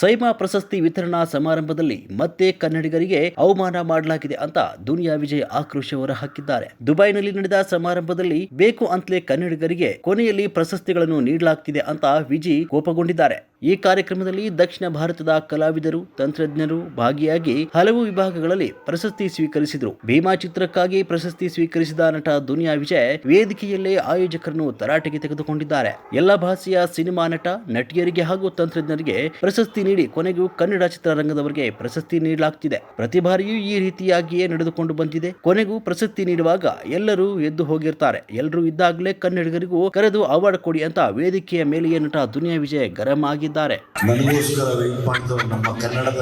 ಸೈಮಾ ಪ್ರಶಸ್ತಿ ವಿತರಣಾ ಸಮಾರಂಭದಲ್ಲಿ ಮತ್ತೆ ಕನ್ನಡಿಗರಿಗೆ ಅವಮಾನ ಮಾಡಲಾಗಿದೆ ಅಂತ ದುನಿಯಾ ವಿಜಯ್ ಆಕ್ರೋಶ ಹೊರಹಾಕಿದ್ದಾರೆ. ದುಬೈನಲ್ಲಿ ನಡೆದ ಸಮಾರಂಭದಲ್ಲಿ ಬೇಕು ಅಂತಲೇ ಕನ್ನಡಿಗರಿಗೆ ಕೊನೆಯಲ್ಲಿ ಪ್ರಶಸ್ತಿಗಳನ್ನು ನೀಡಲಾಗ್ತಿದೆ ಅಂತ ವಿಜಿ ಕೋಪಗೊಂಡಿದ್ದಾರೆ. ಈ ಕಾರ್ಯಕ್ರಮದಲ್ಲಿ ದಕ್ಷಿಣ ಭಾರತದ ಕಲಾವಿದರು, ತಂತ್ರಜ್ಞರು ಭಾಗಿಯಾಗಿ ಹಲವು ವಿಭಾಗಗಳಲ್ಲಿ ಪ್ರಶಸ್ತಿ ಸ್ವೀಕರಿಸಿದರು. ಭೀಮಾ ಚಿತ್ರಕ್ಕಾಗಿ ಪ್ರಶಸ್ತಿ ಸ್ವೀಕರಿಸಿದ ನಟ ದುನಿಯಾ ವಿಜಯ್ ವೇದಿಕೆಯಲ್ಲೇ ಆಯೋಜಕರನ್ನು ತರಾಟೆಗೆ ತೆಗೆದುಕೊಂಡಿದ್ದಾರೆ. ಎಲ್ಲ ಭಾಷೆಯ ಸಿನಿಮಾ ನಟ, ನಟಿಯರಿಗೆ ಹಾಗೂ ತಂತ್ರಜ್ಞರಿಗೆ ಪ್ರಶಸ್ತಿ ನೀಡಿ ಕೊನೆಗೂ ಕನ್ನಡ ಚಿತ್ರರಂಗದವರಿಗೆ ಪ್ರಶಸ್ತಿ ನೀಡಲಾಗ್ತಿದೆ. ಪ್ರತಿ ಬಾರಿಯೂ ಈ ರೀತಿಯಾಗಿಯೇ ನಡೆದುಕೊಂಡು ಬಂದಿದೆ. ಕೊನೆಗೂ ಪ್ರಶಸ್ತಿ ನೀಡುವಾಗ ಎಲ್ಲರೂ ಎದ್ದು ಹೋಗಿರ್ತಾರೆ. ಎಲ್ಲರೂ ಇದ್ದಾಗಲೇ ಕನ್ನಡಿಗರಿಗೂ ಕರೆದು ಅವಾರ್ಡ್ ಕೊಡಿ ಅಂತ ವೇದಿಕೆಯ ಮೇಲೆಯೇ ನಟ ದುನಿಯಾ ವಿಜಯ್ ಗರಂ ಆಗಿದ್ದಾರೆ. ನನಗೋಸ್ಕರ ವೆಯ್ಟ್ ಮಾಡಿದವರು ನಮ್ಮ ಕನ್ನಡದ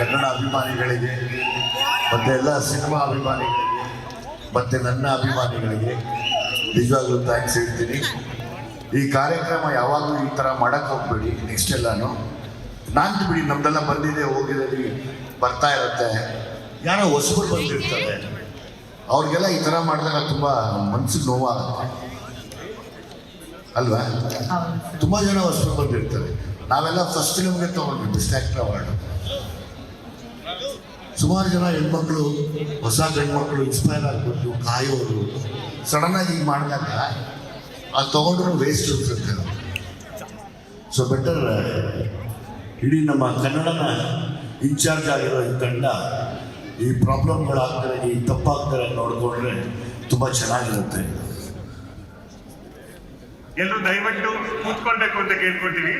ಕನ್ನಡ ಅಭಿಮಾನಿಗಳಿಗೆ, ಮತ್ತೆ ಎಲ್ಲ ಸಿನಿಮಾ ಅಭಿಮಾನಿಗಳಿಗೆ, ಮತ್ತು ನನ್ನ ಅಭಿಮಾನಿಗಳಿಗೆ ನಿಜವಾಗ್ಲೂ ಥ್ಯಾಂಕ್ಸ್ ಹೇಳ್ತೀನಿ. ಈ ಕಾರ್ಯಕ್ರಮ ಯಾವಾಗಲೂ ಈ ಥರ ಮಾಡಕ್ಕೆ ಹೋಗ್ಬೇಡಿ ನೆಕ್ಸ್ಟ್ ಎಲ್ಲಾನು. ನಾನು ಬಿಡಿ, ನಮ್ದೆಲ್ಲ ಬಂದಿದೆ ಹೋಗಿದೆ ಬರ್ತಾ ಇರುತ್ತೆ. ಯಾರೋ ಹೊಸಬರು ಬಂದಿರ್ತಾರೆ. ಅವ್ರಿಗೆಲ್ಲ ಈ ಥರ ಮಾಡಿದಾಗ ತುಂಬ ಮನ್ಸಿಗೆ ನೋವಾಗುತ್ತೆ. ಅಲ್ವಾ? ತುಂಬ ಜನ ಹೊಸ ಬಂದಿರ್ತಾರೆ. ನಾವೆಲ್ಲ ಫಸ್ಟ್ ನಿಮಗೆ ತಗೊಂಡ್ವಿ ಬೆಸ್ಟ್ ಆಕ್ಟರ್ ಅವಾರ್ಡ್ ಸುಮಾರು ಜನ ಹೆಣ್ಮಕ್ಳು ಹೊಸ ಗಂಡ್ಮಕ್ಳು ಇನ್ಸ್ಪೈರ್ ಆಗ್ಬಿಟ್ಟು ಕಾಯೋರು ಸಡನ್ ಆಗಿ ಈಗ ಮಾಡಿದಾಗ ಅದು ತಗೊಂಡ್ರು ವೇಸ್ಟ್ ಅನ್ಸುತ್ತೆ ಸೊ ಬೆಟರ್ ಇಡೀ ನಮ್ಮ ಕನ್ನಡನ ಇನ್ಚಾರ್ಜ್ ಆಗಿರೋ ಈ ತಂಡ ಈ ಪ್ರಾಬ್ಲಮ್ಗಳಾಗ್ತಾರೆ ಈ ತಪ್ಪಾಗ್ತಾರೆ ನೋಡಿಕೊಂಡ್ರೆ ತುಂಬ ಚೆನ್ನಾಗಿರುತ್ತೆ. ಎಲ್ಲರೂ ದಯವಿಟ್ಟು ಕೂತ್ಕೊಳ್ಬೇಕು ಅಂತ ಕೇಳ್ಕೊಳ್ತೀವಿ.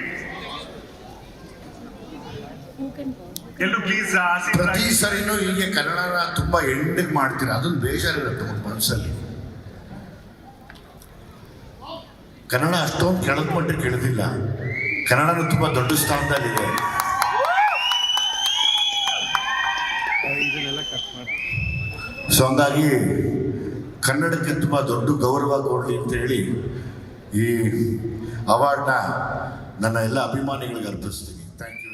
ಎಲ್ಲರೂ ಪ್ಲೀಸ್ ಪ್ರತಿ ಸರಿನೂ ಹೀಗೆ ಕನ್ನಡನ ತುಂಬಾ ಎಂಡಿಗೆ ಮಾಡ್ತೀರಾ? ಅದೊಂದು ಬೇಜಾರಿರುತ್ತೆ ಒಂದು ಮನಸ್ಸಲ್ಲಿ ಕನ್ನಡ ಅಷ್ಟೊಂದು ಕೆಳದ ಮಟ್ಟಿಗೆ ಕೆಳದಿಲ್ಲ. ಕನ್ನಡನೂ ತುಂಬ ದೊಡ್ಡ ಸ್ಥಾನದಲ್ಲಿದೆ. ಸೊ ಹಂಗಾಗಿ ಕನ್ನಡಕ್ಕೆ ತುಂಬ ದೊಡ್ಡ ಗೌರವ ಕೊಡಲಿ ಅಂತ ಹೇಳಿ ಈ ಅವಾರ್ಡ್ನ ನನ್ನ ಎಲ್ಲ ಅಭಿಮಾನಿಗಳಿಗೆ ಅರ್ಪಿಸ್ತೀನಿ. Thank you